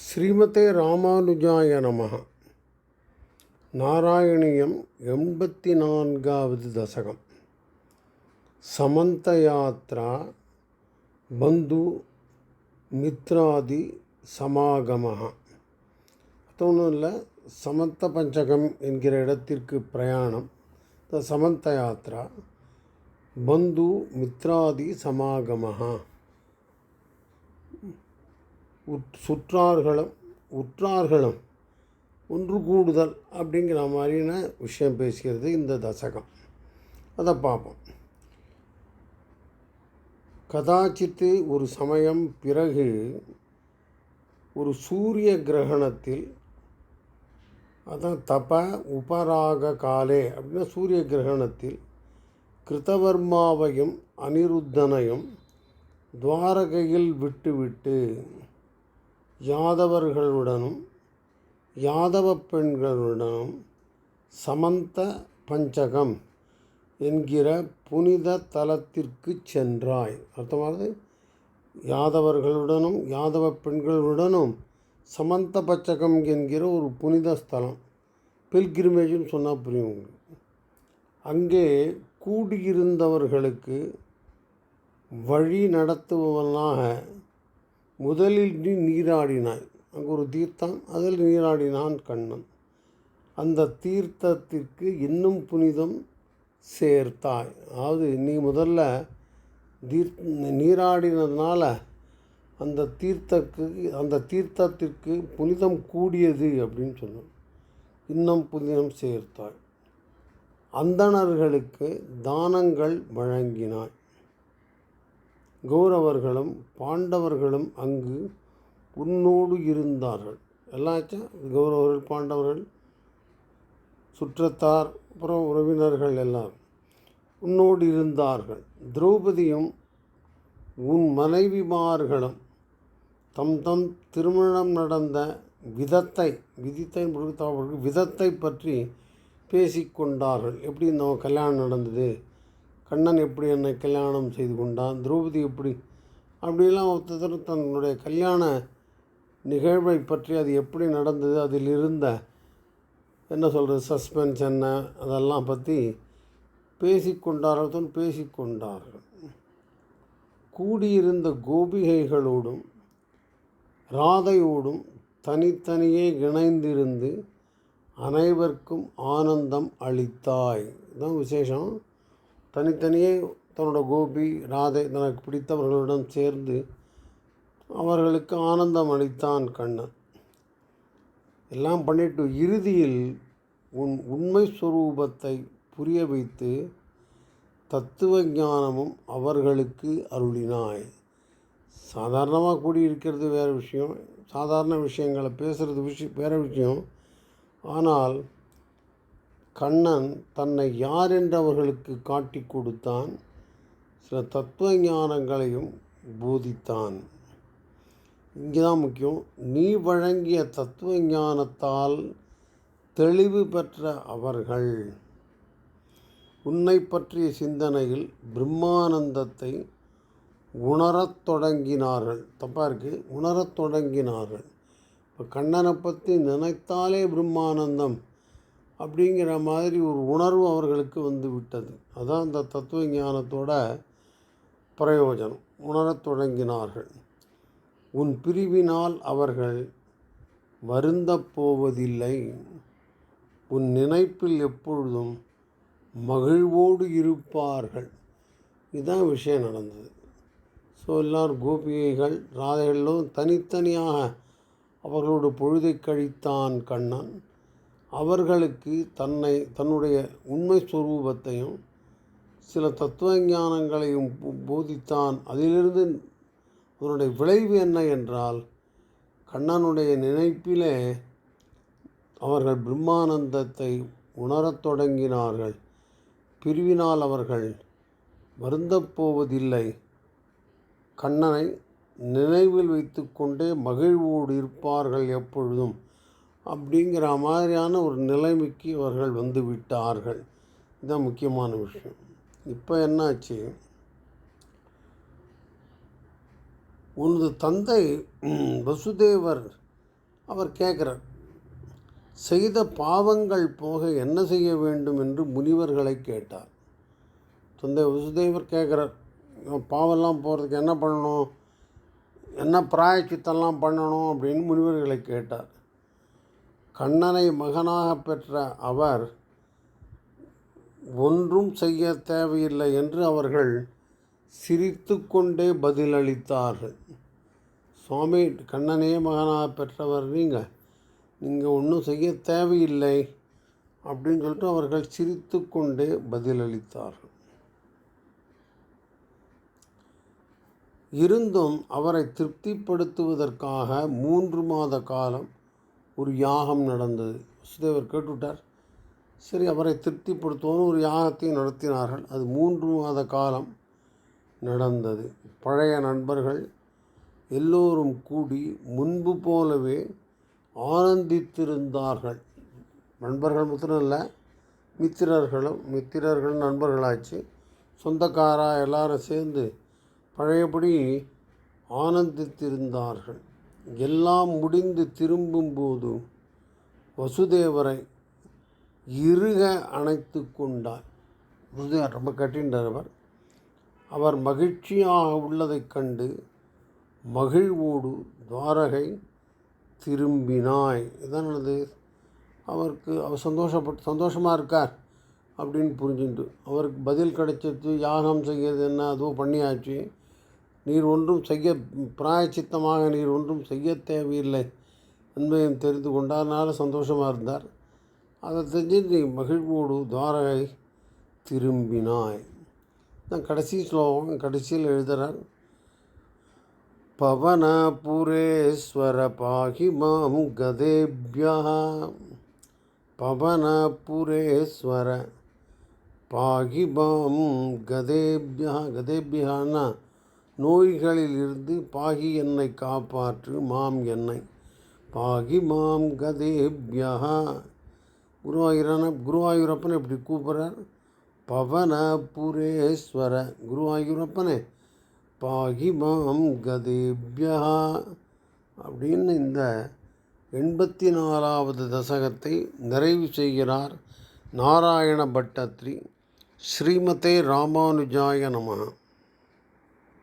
ஸ்ரீமதே ராமானுஜாய நமக நாராயணியம் எண்பத்தி நான்காவது தசகம். சமந்த யாத்ரா பந்து மித்ராதி சமாகமः அது ஒன்றும் இல்லை. சமந்த பஞ்சகம் என்கிற இடத்திற்கு பிரயாணம். இந்த சமந்த யாத்ரா பந்து மித்ராதி சமாகமாக உற் சுற்றார்களும் உற்றார்களும் ஒன்று கூடுதல் அப்படிங்கிற மாதிரியான விஷயம் பேசுகிறது இந்த தசகம். அதை பார்ப்போம். கதாச்சித்து ஒரு சமயம் பிறகு ஒரு சூரிய கிரகணத்தில் அதான் தப உபராக காலே அப்படின்னா சூரிய கிரகணத்தில் கிருதவர்மாவையும் அனிருத்தனையும் துவாரகையில் விட்டுவிட்டு யாதவர்களுடனும் யாதவ பெண்களுடனும் சமந்த பஞ்சகம் என்கிற புனித தலத்திற்கு சென்றாய். அர்த்தமானது? யாதவர்களுடனும் யாதவ பெண்களுடனும் சமந்த பச்சகம் என்கிற ஒரு புனித ஸ்தலம். பில்கிரிமேஜ்னு சொன்னால் புரியும் அங்கே கூடியிருந்தவர்களுக்கு வழி நடத்துபவனாக முதலில் நீ நீராடினாய். அங்கே ஒரு தீர்த்தம் அதில் நீராடினான் கண்ணன். அந்த தீர்த்தத்திற்கு இன்னும் புனிதம் சேர்த்தாய். அதாவது நீ முதல்ல தீர் நீராடினதுனால அந்த தீர்த்தக்கு அந்த தீர்த்தத்திற்கு புனிதம் கூடியது அப்படின்னு சொன்னோம் இன்னும் புனிதம் சேர்த்தாய். அந்தணர்களுக்கு தானங்கள் வழங்கினாய். கௌரவர்களும் பாண்டவர்களும் அங்கு உன்னோடு இருந்தார்கள். எல்லாச்சா கௌரவர்கள் பாண்டவர்கள் சுற்றத்தார் அப்புறம் உறவினர்கள் எல்லாம் உன்னோடு இருந்தார்கள். திரௌபதியும் உன் மனைவிமார்களும் தம் தம் திருமணம் நடந்த விதத்தை விதித்தை அவர்களுக்கு விதத்தை பற்றி பேசிக்கொண்டார்கள். எப்படி நம்ம கல்யாணம் நடந்தது? கண்ணன் எப்படி என்னை கல்யாணம் செய்து கொண்டான்? திரௌபதி எப்படி? அப்படிலாம் ஒருத்தர் தன்னுடைய கல்யாண நிகழ்வை பற்றி அது எப்படி நடந்தது? அதில் இருந்த என்ன சொல்கிறது சஸ்பென்ஸ் என்ன? அதெல்லாம் பற்றி பேசிக்கொண்டார்கள் பேசிக்கொண்டார்கள். கூடியிருந்த கோபிகைகளோடும் ராதையோடும் தனித்தனியே இணைந்திருந்து அனைவருக்கும் ஆனந்தம் அளித்தாய். இதுதான் விசேஷம். தனித்தனியே தன்னோட கோபி ராதை தனக்கு பிடித்தவர்களுடன் சேர்ந்து அவர்களுக்கு ஆனந்தம் அளித்தான் கண்ணன். எல்லாம் பண்ணிட்டு இறுதியில் உன் உண்மை சுரூபத்தை புரிய வைத்து தத்துவ ஞானமும் அவர்களுக்கு அருளினாய். சாதாரணமாக கூடியிருக்கிறது வேறு விஷயம் சாதாரண விஷயங்களை பேசுகிறது விஷயம் வேறு விஷயம். ஆனால் கண்ணன் தன்னை யார் என்றவர்களுக்கு காட்டிக் காட்டி கொடுத்தான். சில தத்துவ ஞானங்களையும் போதித்தான். இங்கே தான் முக்கியம். நீ வழங்கிய தத்துவ ஞானத்தால் தெளிவு பெற்ற அவர்கள். உன்னை பற்றிய சிந்தனையில் பிரம்மானந்தத்தை உணரத் தொடங்கினார்கள். தப்பாக இருக்குது உணரத் தொடங்கினார்கள். இப்போ கண்ணனை பற்றி நினைத்தாலே பிரம்மானந்தம். அப்படிங்கிற மாதிரி ஒரு உணர்வு அவர்களுக்கு வந்து விட்டது. அதான் அந்த தத்துவ ஞானத்தோட பிரயோஜனம். உணரத் தொடங்கினார்கள். உன் பிரிவினால் அவர்கள் வருந்த போவதில்லை. உன் நினைப்பில் எப்பொழுதும் மகிழ்வோடு இருப்பார்கள். இதுதான் விஷயம் நடந்தது. ஸோ எல்லோரும் கோபிகைகள் ராதைகளும் தனித்தனியாக அவர்களோட பொழுதை கழித்தான் கண்ணன். அவர்களுக்கு தன்னை தன்னுடைய உண்மை ஸ்வரூபத்தையும் சில தத்துவ ஞானங்களையும் போதித்தான். அதிலிருந்து அதனுடைய விளைவு என்ன என்றால் கண்ணனுடைய நினைப்பிலே அவர்கள் பிரம்மானந்தத்தை உணரத் தொடங்கினார்கள். பிரிவினால் அவர்கள் வருந்தப்போவதில்லை கண்ணனை நினைவில் வைத்து கொண்டே மகிழ்வோடு இருப்பார்கள் எப்பொழுதும். அப்படிங்கிற மாதிரியான ஒரு நிலைமைக்கு அவர்கள் வந்து விட்டார்கள். இதுதான் முக்கியமான விஷயம். இப்போ என்னாச்சு? உனது தந்தை வசுதேவர் அவர் கேட்குறார் செய்த பாவங்கள் போக என்ன செய்ய வேண்டும்? என்று முனிவர்களை கேட்டார். தந்தை வசுதேவர் கேட்குறார் பாவம்லாம் போகிறதுக்கு என்ன பண்ணணும்? என்ன பிராயச்சித்தெல்லாம் பண்ணணும்? அப்படின்னு முனிவர்களை கேட்டார். கண்ணனை மகனாக பெற்ற அவர் ஒன்றும் செய்ய தேவையில்லை என்று அவர்கள் சிரித்து கொண்டே பதிலளித்தார்கள். சுவாமி கண்ணனே மகனாக பெற்றவர் நீங்கள் நீங்கள் ஒன்றும் செய்ய தேவையில்லை அப்படின்னு சொல்லிட்டு அவர்கள் சிரித்து கொண்டே பதிலளித்தார்கள். இருந்தும் அவரை திருப்திப்படுத்துவதற்காக மூன்று மாத காலம் ஒரு யாகம் நடந்தது. வசுதேவர் கேட்டுவிட்டார். சரி அவரை திருப்திப்படுத்துவோம் ஒரு யாகத்தையும் நடத்தினார்கள். அது மூன்று மாத காலம் நடந்தது. பழைய நண்பர்கள் எல்லோரும் கூடி முன்பு போலவே ஆனந்தித்திருந்தார்கள். நண்பர்கள் மாத்திரம் இல்லை மித்திரர்களும் மித்திரர்கள் நண்பர்களாச்சு. சொந்தக்காரா எல்லாரும் சேர்ந்து பழையபடி ஆனந்தித்திருந்தார்கள். எல்லாம் முடிந்து திரும்பும்போது வசுதேவரை இறுக அணைத்து கொண்டார். வசுதேவர் ரொம்ப கட்டின்றார் அவர். அவர் மகிழ்ச்சியாக உள்ளதைக் கண்டு மகிழ்வோடு துவாரகை திரும்பினாய். இதானது அவருக்கு அவர் சந்தோஷப்பட்டு சந்தோஷமாக இருக்கார் அப்படின்னு புரிஞ்சுட்டு அவருக்கு பதில் கிடைச்சது யாகம் செய்கிறது என்ன அதுவும் பண்ணியாச்சு. நீர் ஒன்றும் செய்ய பிராயச்சித்தமாக நீர் ஒன்றும் செய்ய தேவையில்லை. என்பதையும் தெரிந்து கொண்டார்னால சந்தோஷமாக இருந்தார். அதை தெரிஞ்சு நீ மகிழ்வோடு துவாரகை திரும்பினாய். தான் கடைசி ஸ்லோகம் கடைசியில் எழுதுகிறார் பவனபுரேஸ்வர பாகி மாம் கதேபியா. பவனபுரேஸ்வர பாகி மாம் கதேபியா. கதேபியான்னா நோய்களிலிருந்து பாகி என்னை காப்பாற்று மாம் என்னை. பாகி மாம் கதேபியா. குருவாயூரான குருவாயூரப்பனை இப்படி கூப்பிட்றார்? பவனபுரேஸ்வர குருவாயூரப்பனே பாகி மாம் கதேபியா. அப்படின்னு இந்த எண்பத்தி நாலாவது தசகத்தை நிறைவு செய்கிறார் நாராயண பட்டத்ரி. ஸ்ரீமதே ராமானுஜாய நமகா